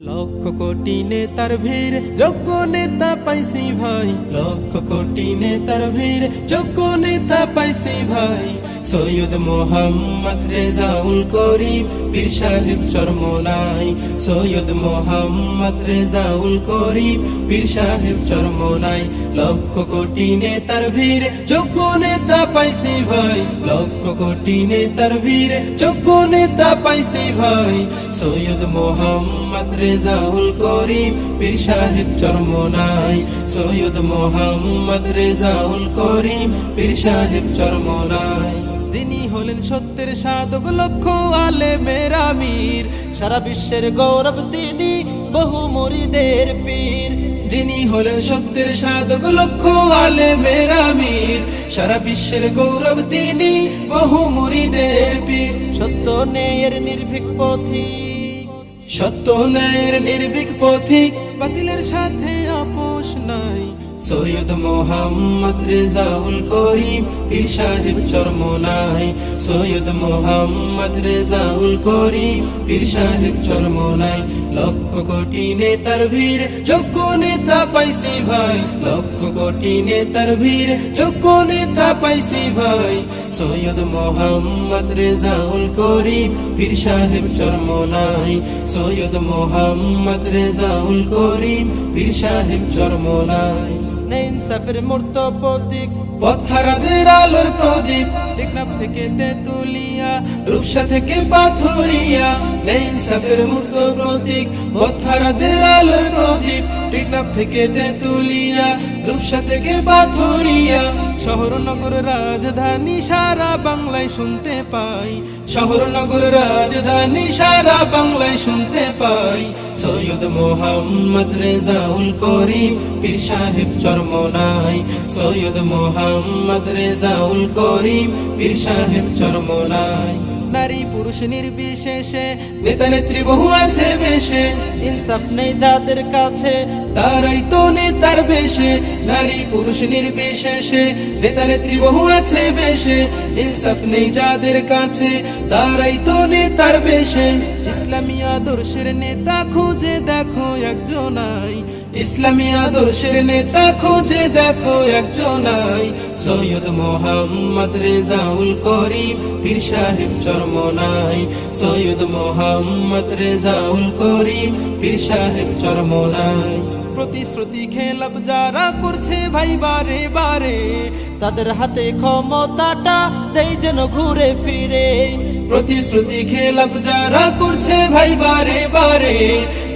লক্ষ কোটি নেতার ভিড়, যোগ্য নেতা পাইছি ভাই। লক্ষ কোটি নেতার ভিড়, যোগ্য নেতা পাইছি ভাই। সৈয়দ মোহাম্মদ রেজাউল করিম, পীর সাহেব চরমনাই। সৈয়দ মোহাম্মদ রেজাউল করিম, পীর সাহেব চরমনাই। লক্ষ কোটি নেতার ভিড়, যোগ্য নেতা পাইছি ভাই, লক্ষ কোটি নেতার ভিড় যোগ্য নেতা পাইছি ভাই। সৈয়দ মোহাম্মদ রেজাউল করিম, পীর সাহেব চরমনাই সৈয়দ মোহাম্মদ রেজাউল করিম, পীর সাহেব চরমনাই যিনি হলেন সত্যের সাধক, লক্ষ আলে মেরামির সারা বিশ্বের গৌরব তিনি, বহু মরিদের পীর। যিনি হলেন সত্যের সাধক, লক্ষ আলে মেরামির সারা বিশ্বের গৌরব তিনি বহু মুরিদের পীর। সত্য নেয়ের নির্ভীক পথিক। সত্য নেয়ের নির্ভীক পথি বাতিলের সাথে আপোষ নাই। সৈয়দ মোহাম্মদ রেজাউল করিম, পীর সাহেব চরমনাই। সৈয়দ মোহাম্মদ রেজাউল করিম, পীর সাহেব চরমনাই। লক্ষ কোটি নেতার ভিড়, যোগ্য নেতা পাইছি ভাই। লক্ষ কোটি নেতার ভিড়, যোগ্য নেতা পাইছি ভাই। সৈয়দ মোহাম্মদ রেজাউল করিম, পীর সাহেব চরমনাই। সৈয়দ মোহাম্মদ রেজাউল করিম, পীর সাহেব চরমনাই। ইনসাফের মূর্ত প্রতীক পথহারাদের আলোর প্রদীপ। টেকনাফ থেকে তেতুলিয়া, রূপসা থেকে পাথুরিয়া ইনসাফের মূর্ত প্রতীক পথহারাদের আলোর প্রদীপ। টেকনাফ থেকে তেতুলিয়া, রূপসা থেকে পাথুরিয়া। শহর নগর রাজধানী সারা বাংলায় শুনতে পাই। শহর নগর রাজধানী সারা বাংলায় শুনতে পাই। সৈয়দ মোহাম্মদ রেজাউল করিম পীর সাহেব চরমনাই সৈয়দ মোহাম্মদ রেজাউল করিম পীর সাহেব চরমনাই নারী পুরুষ নির্বিশেষে নেতা নেত্রী বহু আছে বেশে। ইনসাফ নেই যাদের কাছে, তারাই তো নেতার বেশে। নারী, পুরুষ নির্বিশেষে নেতা নেত্রী বহু আছে বেশে। ইনসাফ নেই যাদের কাছে, তারাই তো নেতার বেশে। ইসলামী আদর্শের নেতা খুঁজে দেখো একজনাই। ইসলামী আদর্শের নেতা খুঁজে দেখো একজনাই। সৈয়দ মোহাম্মদ রেজাউল করিম, পীর সাহেব চরমনাই। সৈয়দ মোহাম্মদ রেজাউল করিম, পীর সাহেব চরমনাই। প্রতিশ্রুতি খেলাপ যারা করছে ভাই বারে বারে, তাদের হাতে ক্ষমতাটা দেই যেন ঘুরে ফিরে। প্রতিশ্রুতি খেলাপ যারা করছে ভাই বারে বারে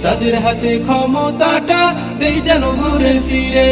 তাদের হাতে ক্ষমতাটা দেই যেন ঘুরে ফিরে।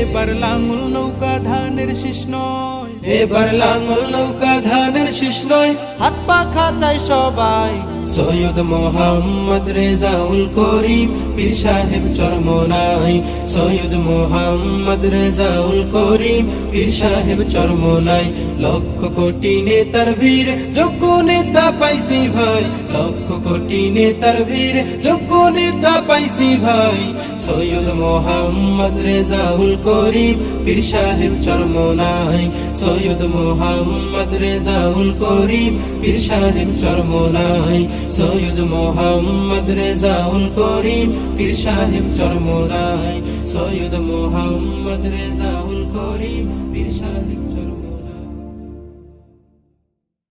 এবার লাঙল নৌকা ধানের শীষ নয়। এবার লাঙল নৌকা ধানের শীষ নয়। হাত পাখা চাই সবাই সৈয়দ মোহাম্মদ রেজাউল করিম, পীর সাহেব চরমনাই সৈয়দ মোহাম্মদ রেজাউল করিম, পীর সাহেব চরমনাই লক্ষ কোটি নেতার ভিড়, যোগ্য নেতা পাইছি ভাই। লক্ষ কোটি নেতার ভিড়, যোগ্য নেতা পাইছি ভাই। সৈয়দ মোহাম্মদ রেজাউল করিম, পীর সাহেব চরমনাই সৈয়দ মোহাম্মদ রেজাউল করিম, পীর সাহেব চরমোলাই সৈয়দ মোহাম্মদ রেজাউল করিম, পীর সাহেব চরমোলাই সৈয়দ মোহাম্মদ রেজাউল করিম, পীর সাহেব চরমনাই।